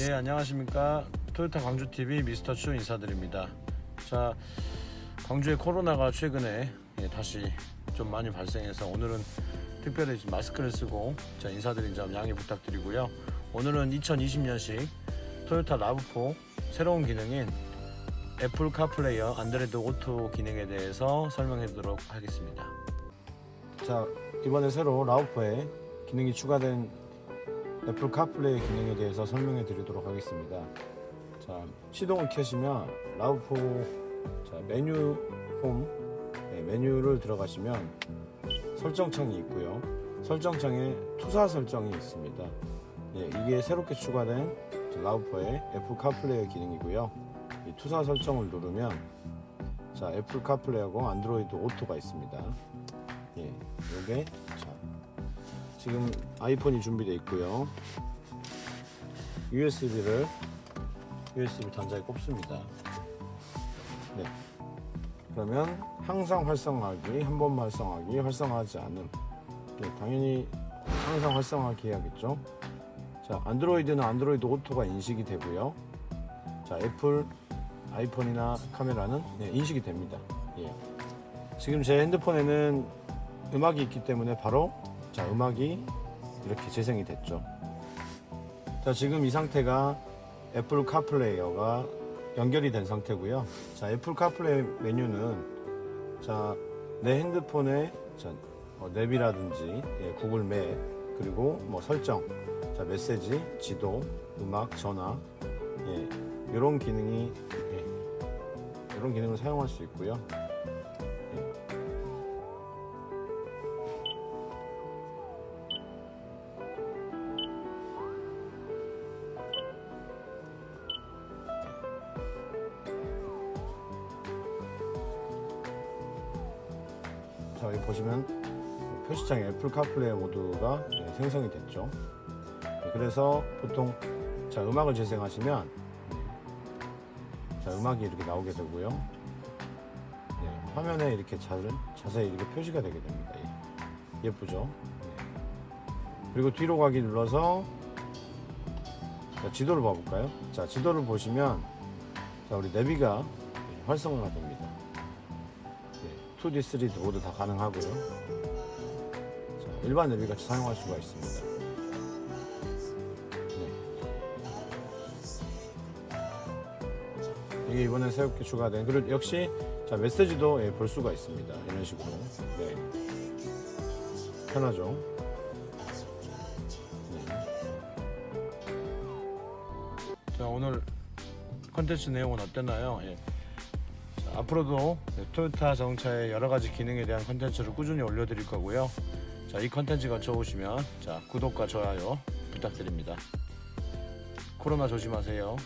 예 안녕하십니까. 토요타 광주TV 미스터 추 인사드립니다. 자 광주에 코로나가 최근에 예, 다시 좀 많이 발생해서 오늘은 특별히 마스크를 쓰고 자 인사드린 점 양해 부탁드리고요. 오늘은 2020년식 토요타 라브4 새로운 기능인 애플 카플레이어 안드로이드 오토 기능에 대해서 설명해 드리도록 하겠습니다. 자 이번에 새로 라우프에 기능이 추가된 애플 카플레이 기능에 대해서 설명해 드리도록 하겠습니다. 자, 시동을 켜시면 라우프 자, 메뉴 홈 네, 메뉴를 들어가시면 설정창이 있고요. 설정창에 투사 설정이 있습니다. 예, 이게 새롭게 추가된 라우퍼의 애플 카플레이 기능이고요. 이 투사 설정을 누르면 자, 애플 카플레이하고 안드로이드 오토가 있습니다. 예, 요게 자, 지금 아이폰이 준비되어 있고요. USB를 USB 단자에 꼽습니다. 네. 그러면 항상 활성화하기, 한 번만 활성화하기, 활성화하지 않음. 네, 당연히 항상 활성화하기 해야겠죠. 자, 안드로이드는 안드로이드 오토가 인식이 되고요. 자, 애플 아이폰이나 카메라는 네, 인식이 됩니다. 예. 지금 제 핸드폰에는 음악이 있기 때문에 바로 자 음악이 이렇게 재생이 됐죠. 자 지금 이 상태가 애플 카플레이어가 연결이 된 상태고요. 자 애플 카플레이 메뉴는 자내 핸드폰에 자 어, 앱이라든지 예, 구글 맵 그리고 뭐 설정 자 메시지 지도 음악 전화 예 이런 기능이 예, 이런 기능을 사용할 수 있고요. 자 여기 보시면 표시창에 애플 카플레이 모드가 네, 생성이 됐죠. 네, 그래서 보통 자 음악을 재생하시면 네, 자 음악이 이렇게 나오게 되고요. 네, 화면에 이렇게 자, 자세히 이렇게 표시가 되게 됩니다. 예, 예쁘죠? 네. 그리고 뒤로 가기 눌러서 자, 지도를 봐볼까요? 자 지도를 보시면 자 우리 내비가 네, 활성화가 됩니다. 네, 2D, 3D 모두 다 가능하고요. 자, 일반 내비 같이 사용할 수가 있습니다. 네. 이게 이번에 새롭게 추가된 그리고 역시 자 메시지도 예, 볼 수가 있습니다. 이런 식으로 네. 편하죠. 네. 자 오늘 컨텐츠 내용은 어땠나요? 예. 자, 앞으로도 네, 토요타 자동차의 여러 가지 기능에 대한 컨텐츠를 꾸준히 올려드릴 거고요. 자, 이 컨텐츠가 좋으시면 자, 구독과 좋아요 부탁드립니다. 코로나 조심하세요.